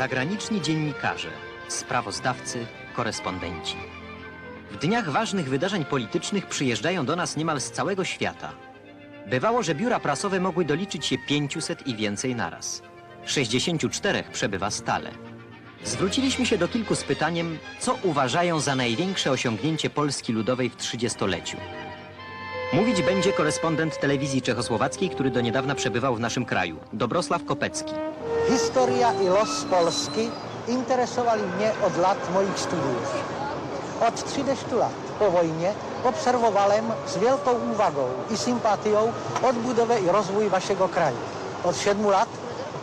Zagraniczni dziennikarze, sprawozdawcy, korespondenci. W dniach ważnych wydarzeń politycznych przyjeżdżają do nas niemal z całego świata. Bywało, że biura prasowe mogły doliczyć się 500 i więcej naraz. 64 przebywa stale. Zwróciliśmy się do kilku z pytaniem, co uważają za największe osiągnięcie Polski Ludowej w trzydziestoleciu. Mówić będzie korespondent telewizji czechosłowackiej, który do niedawna przebywał w naszym kraju, Dobrosław Kopecki. Historia i los Polski interesowali mnie od lat moich studiów. Od 30 lat po wojnie obserwowałem z wielką uwagą i sympatią odbudowę i rozwój waszego kraju. Od 7 lat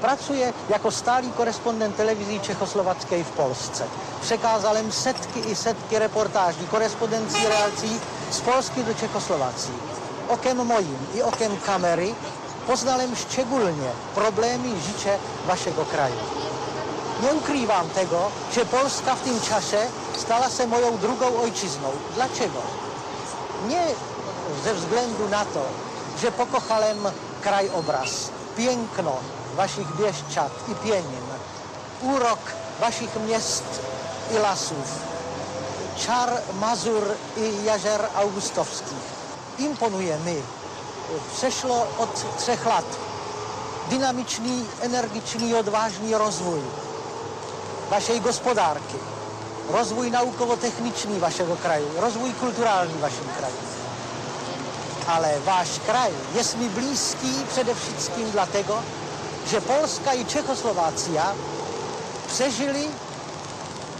pracuję jako stali korespondent telewizji czechosłowackiej w Polsce. Przekazałem setki i setki reportaży, korespondencji, relacji z Polski do Czechosłowacji. Okiem moim i okiem kamery poznałem szczególnie problemy i życie waszego kraju. Nie ukrywam tego, że Polska w tym czasie stała się moją drugą ojczyzną. Dlaczego? Nie ze względu na to, że pokochałem krajobraz, piękno waszych Bieszczad i Pienin, urok waszych miast i lasów, czar Mazur i jezior augustowskich. Imponuje mi. Przeszło od trzech lat dynamiczny, energiczny i odważny rozwój waszej gospodarki, rozwój naukowo-techniczny waszego kraju, rozwój kulturalny w waszym kraju. Ale wasz kraj jest mi bliski przede wszystkim dlatego, że Polska i Czechosłowacja przeżyli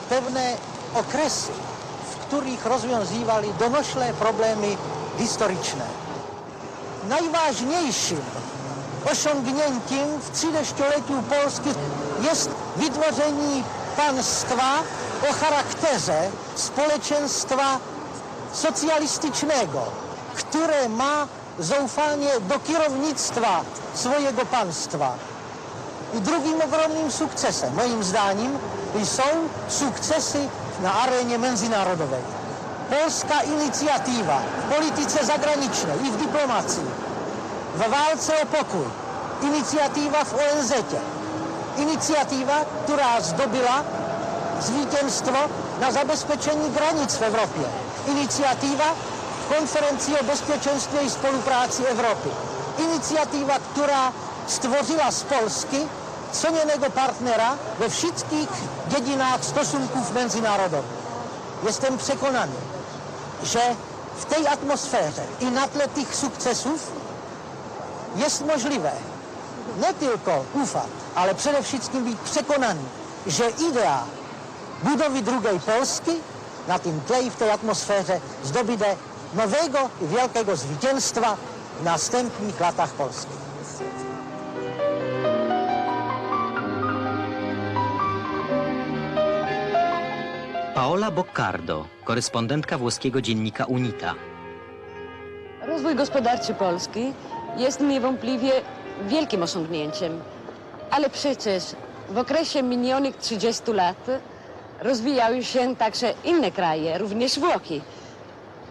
pewne okresy, w których rozwiązywali donośne problemy historyczne. Najważniejszym osiągnięciem w 30-leciu Polski jest wytworzenie państwa o charakterze społeczeństwa socjalistycznego, które ma zaufanie do kierownictwa swojego państwa. I drugim ogromnym sukcesem, moim zdaniem, są sukcesy na arenie międzynarodowej. Polska inicjatywa w polityce zagranicznej i w dyplomacji, w walce o pokój, inicjatywa w ONZ, inicjatywa, która zdobyła zwycięstwo na zabezpieczeniu granic w Europie, inicjatywa w konferencji o bezpieczeństwie i współpracy Europy, inicjatywa, która stworzyła z Polski cenionego partnera we wszystkich dziedzinach stosunków międzynarodowych. Jestem przekonany, że w tej atmosferze i na tle tych sukcesów jest możliwe nie tylko ufać, ale wszystkim być przekonany, że idea budowy drugiej Polski na tym tle i w tej atmosferze zdobędzie nowego i wielkiego zwycięstwa w następnych latach Polski. Paola Boccardo, korespondentka włoskiego dziennika Unita. Rozwój gospodarczy Polski jest niewątpliwie wielkim osiągnięciem, ale przecież w okresie minionych 30 lat rozwijały się także inne kraje, również Włochy.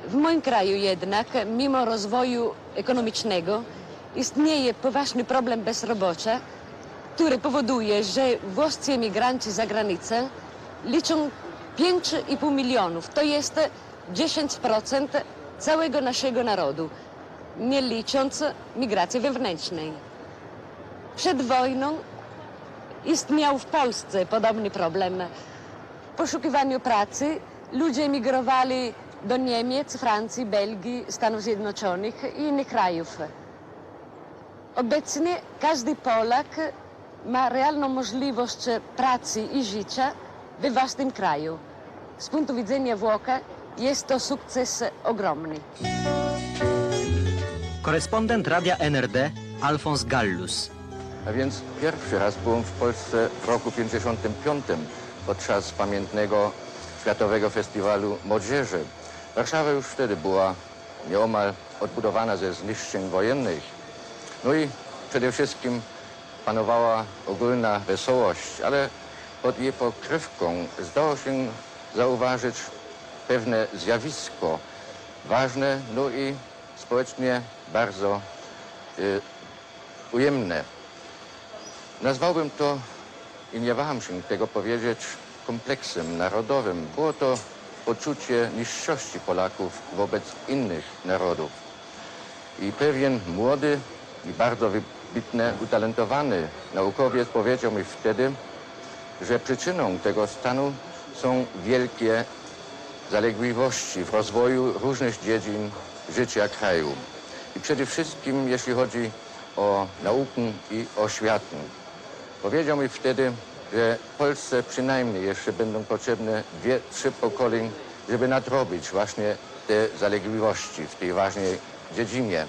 W moim kraju jednak, mimo rozwoju ekonomicznego, istnieje poważny problem bezrobocia, który powoduje, że włoscy emigranci za granicę liczą 5,5 milionów. To jest 10% całego naszego narodu, nie licząc migracji wewnętrznej. Przed wojną istniał w Polsce podobny problem. W poszukiwaniu pracy ludzie emigrowali do Niemiec, Francji, Belgii, Stanów Zjednoczonych i innych krajów. Obecnie każdy Polak ma realną możliwość pracy i życia we własnym kraju. Z punktu widzenia Włocha jest to sukces ogromny. Korespondent radia NRD Alfons Gallus. A więc pierwszy raz byłem w Polsce w roku 55 podczas pamiętnego Światowego Festiwalu Młodzieży. Warszawa już wtedy była nieomal odbudowana ze zniszczeń wojennych. No i przede wszystkim panowała ogólna wesołość, ale pod jej pokrywką zdało się zauważyć pewne zjawisko ważne, no i społecznie bardzo y, ujemne. Nazwałbym to i nie waham się tego powiedzieć, kompleksem narodowym. Było to poczucie niższości Polaków wobec innych narodów. I pewien młody i bardzo wybitny, utalentowany naukowiec powiedział mi wtedy, że przyczyną tego stanu są wielkie zalegliwości w rozwoju różnych dziedzin życia kraju. I przede wszystkim jeśli chodzi o naukę i oświatę. Powiedział mi wtedy, że Polsce przynajmniej jeszcze będą potrzebne dwie, trzy pokoleń, żeby nadrobić właśnie te zalegliwości w tej ważnej dziedzinie.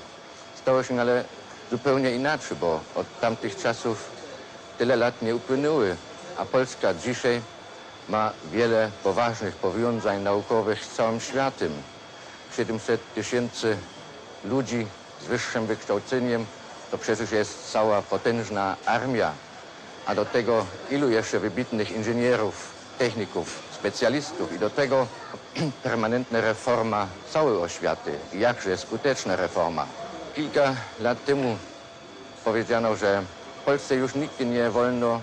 Stało się ale zupełnie inaczej, bo od tamtych czasów tyle lat nie upłynęły, a Polska dzisiaj ma wiele poważnych powiązań naukowych z całym światem. 700 tysięcy ludzi z wyższym wykształceniem to przecież jest cała potężna armia, a do tego ilu jeszcze wybitnych inżynierów, techników, specjalistów i do tego permanentna reforma całej oświaty jakże skuteczna reforma. Kilka lat temu powiedziano, że w Polsce już nigdy nie wolno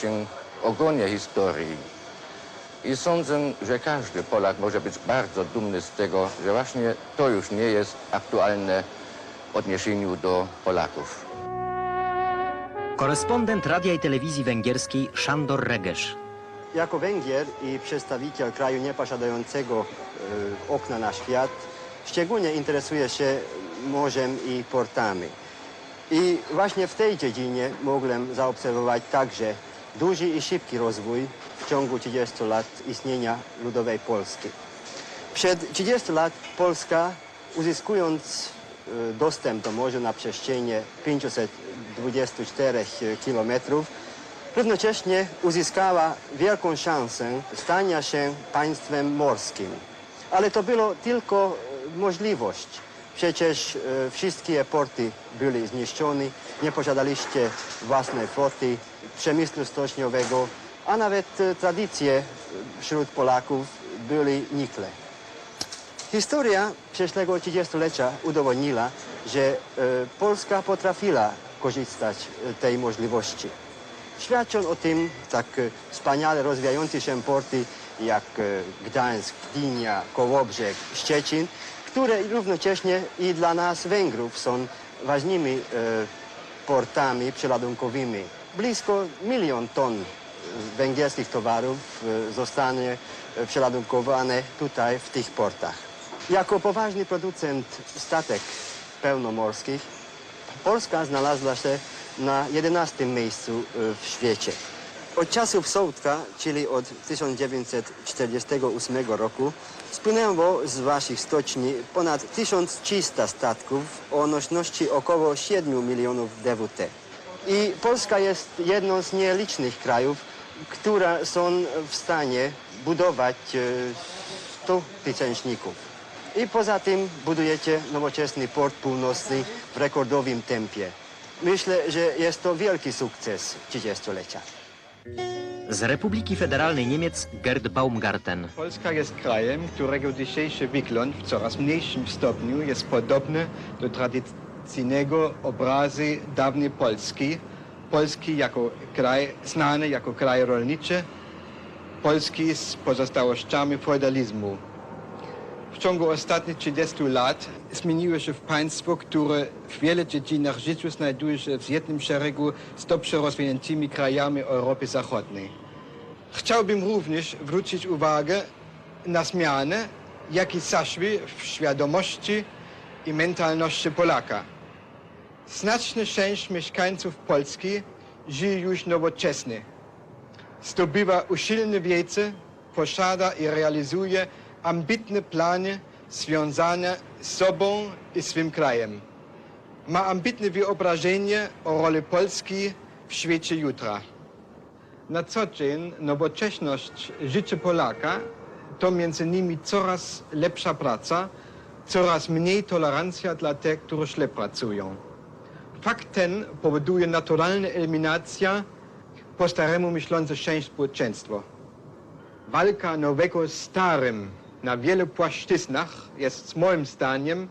się ogonie historii. I sądzę, że każdy Polak może być bardzo dumny z tego, że właśnie to już nie jest aktualne w odniesieniu do Polaków. Korespondent radia i telewizji węgierskiej Szandor Regesz. Jako Węgier i przedstawiciel kraju nieposiadającego e, okna na świat, szczególnie interesuję się morzem i portami. I właśnie w tej dziedzinie mogłem zaobserwować także duży i szybki rozwój w ciągu 30 lat istnienia ludowej Polski. Przed 30 lat Polska, uzyskując e, dostęp do morza na przestrzeni 524 kilometrów, równocześnie uzyskała wielką szansę stania się państwem morskim. Ale to było tylko e, możliwość. Przecież e, wszystkie porty były zniszczone, nie posiadaliście własnej floty, przemysłu stoczniowego, a nawet e, tradycje wśród Polaków były nikłe. Historia przeszłego trzydziestolecia udowodniła, że e, Polska potrafiła korzystać z tej możliwości. Świadczą o tym tak e, wspaniale rozwijające się porty jak e, Gdańsk, Gdynia, Kołobrzeg, Szczecin, które równocześnie i dla nas Węgrów są ważnymi e, portami przeładunkowymi. Blisko milion ton e, węgierskich towarów e, zostanie e, przeładunkowane tutaj w tych portach. Jako poważny producent statek pełnomorskich Polska znalazła się na 11 miejscu e, w świecie. Od czasów Sołtka, czyli od 1948 roku, spłynęło z waszych stoczni ponad 1300 statków o nośności około 7 milionów DWT. I Polska jest jedną z nielicznych krajów, które są w stanie budować e, 100 tysięczników. I poza tym budujecie nowoczesny port północny w rekordowym tempie. Myślę, że jest to wielki sukces 30-lecia. Z Republiki Federalnej Niemiec Gerd Baumgarten. Polska jest krajem, którego dzisiejszy wygląd w coraz mniejszym stopniu jest podobny do tradycyjnego obrazy dawnej Polski. Polski jako kraj znany jako kraj rolniczy, Polski z pozostałościami feudalizmu. W ciągu ostatnich 30 lat zmieniło się w państwo, które w wielu dziedzinach życia znajduje się w jednym szeregu z dobrze rozwiniętymi krajami Europy Zachodniej. Chciałbym również zwrócić uwagę na zmiany, jakie zaszły w świadomości i mentalności Polaka. Znaczna część mieszkańców Polski żyje już nowocześnie. Zdobywa usilne wiedzę, posiada i realizuje ambitne plany związane z sobą i swym krajem. Ma ambitne wyobrażenie o roli Polski w świecie jutra. Na co dzień nowoczesność życia Polaka to między innymi coraz lepsza praca, coraz mniej tolerancja dla tych, którzy źle pracują. Fakt ten powoduje naturalna eliminacja po staremu myślące część społeczeństwa. Walka nowego starym na wielu płaszczyznach jest moim zdaniem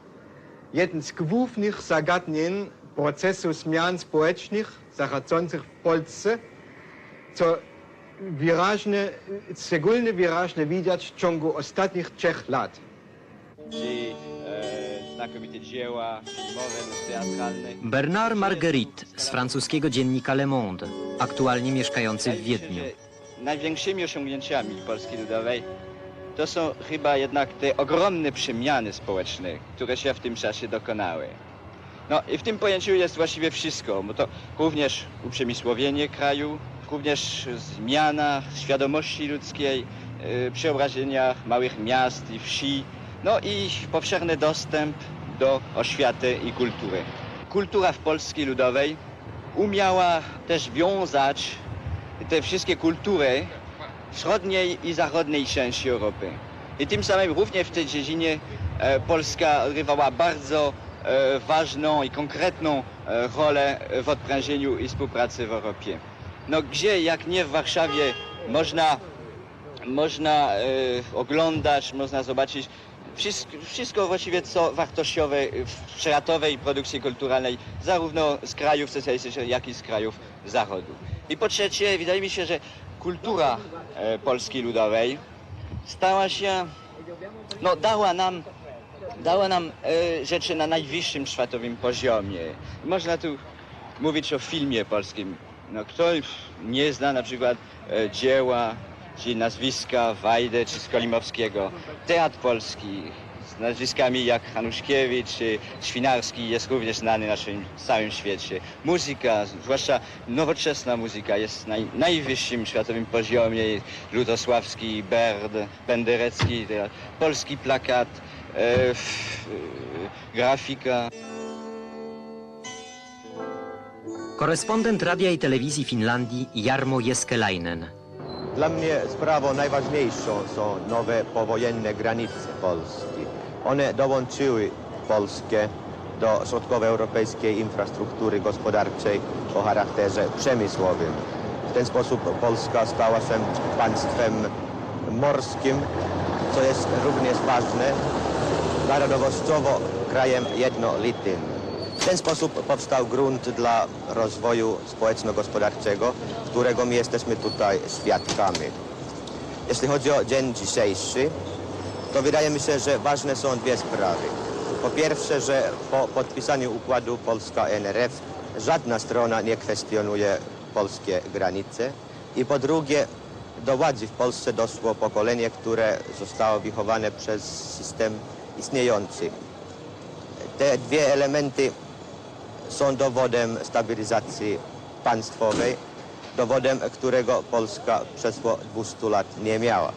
jednym z głównych zagadnień procesu zmian społecznych zachodzących w Polsce, co wyraźne, szczególnie wyraźne widać w ciągu ostatnich trzech lat. Znakomite dzieła filmowe, teatralne. Bernard Marguerite z francuskiego dziennika Le Monde, aktualnie mieszkający w Wiedniu. Największymi osiągnięciami Polski Ludowej to są chyba jednak te ogromne przemiany społeczne, które się w tym czasie dokonały. No i w tym pojęciu jest właściwie wszystko, bo to również uprzemysłowienie kraju, również zmiana świadomości ludzkiej, yy, przeobrażenia małych miast i wsi, no i powszechny dostęp do oświaty i kultury. Kultura w Polski Ludowej umiała też wiązać te wszystkie kultury wschodniej i zachodniej części Europy. I tym samym również w tej dziedzinie e, Polska odgrywała bardzo e, ważną i konkretną e, rolę w odprężeniu i współpracy w Europie. No gdzie, jak nie w Warszawie, można, można oglądać, można zobaczyć wszystko, wszystko właściwie co wartościowe w światowej produkcji kulturalnej, zarówno z krajów socjalistycznych, jak i z krajów Zachodu. I po trzecie, wydaje mi się, że kultura e, Polski Ludowej stała się, no dała nam, dała nam e, rzeczy na najwyższym światowym poziomie. Można tu mówić o filmie polskim. No, kto nie zna na przykład e, dzieła czy nazwiska Wajdy czy Skolimowskiego. Teatr polski z nazwiskami jak Hanuszkiewicz czy Świnarski jest również znany na naszym całym świecie. Muzyka, zwłaszcza nowoczesna muzyka jest na najwyższym światowym poziomie. Lutosławski, Berd, Penderecki, polski plakat, e, e, grafika. Korespondent radia i telewizji Finlandii Jarmo Jeskelainen. Dla mnie sprawą najważniejszą są nowe powojenne granice Polski. One dołączyły Polskę do środkowoeuropejskiej infrastruktury gospodarczej o charakterze przemysłowym. W ten sposób Polska stała się państwem morskim, co jest również ważne, narodowościowo krajem jednolitym. Ten sposób powstał grunt dla rozwoju społeczno-gospodarczego, którego my jesteśmy tutaj świadkami. Jeśli chodzi o dzień dzisiejszy, to wydaje mi się, że ważne są dwie sprawy. Po pierwsze, że po podpisaniu układu Polska-NRF żadna strona nie kwestionuje polskie granice. I po drugie, do władzy w Polsce doszło pokolenie, które zostało wychowane przez system istniejący. Te dwie elementy są dowodem stabilizacji państwowej, dowodem, którego Polska przez 200 lat nie miała.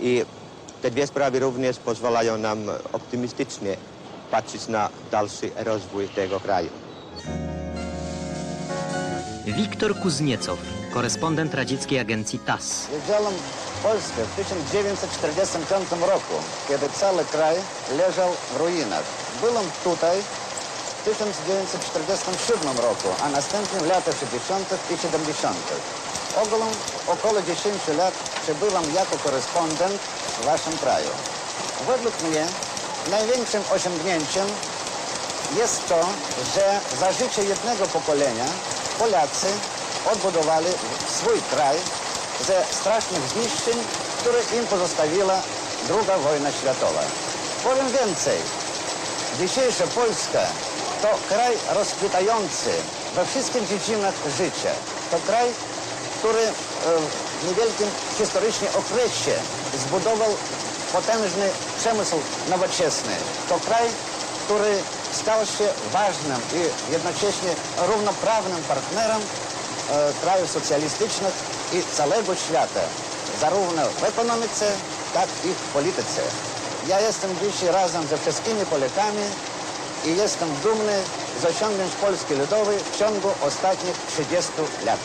I te dwie sprawy również pozwalają nam optymistycznie patrzeć na dalszy rozwój tego kraju. Wiktor Kuzniecow, korespondent radzieckiej agencji TASS. Wiedziałem Polskę w 1945 roku, kiedy cały kraj leżał w ruinach. Byłem tutaj 1947 roku, a następnie w latach 60. i 70. Ogólnie około 10 lat przebyłam jako korespondent w waszym kraju. Według mnie największym osiągnięciem jest to, że za życie jednego pokolenia Polacy odbudowali swój kraj ze strasznych zniszczeń, które im pozostawiła II wojna światowa. Powiem więcej, dzisiejsza Polska to kraj rozkwitający we wszystkich dziedzinach życia. To kraj, który e, w niewielkim historycznie okresie zbudował potężny przemysł nowoczesny. To kraj, który stał się ważnym i jednocześnie równoprawnym partnerem e, krajów socjalistycznych i całego świata, zarówno w ekonomice, tak i w polityce. Ja jestem dzisiaj razem ze wszystkimi Polakami i jestem dumny z osiągnięć Polski Ludowej w ciągu ostatnich 30 lat.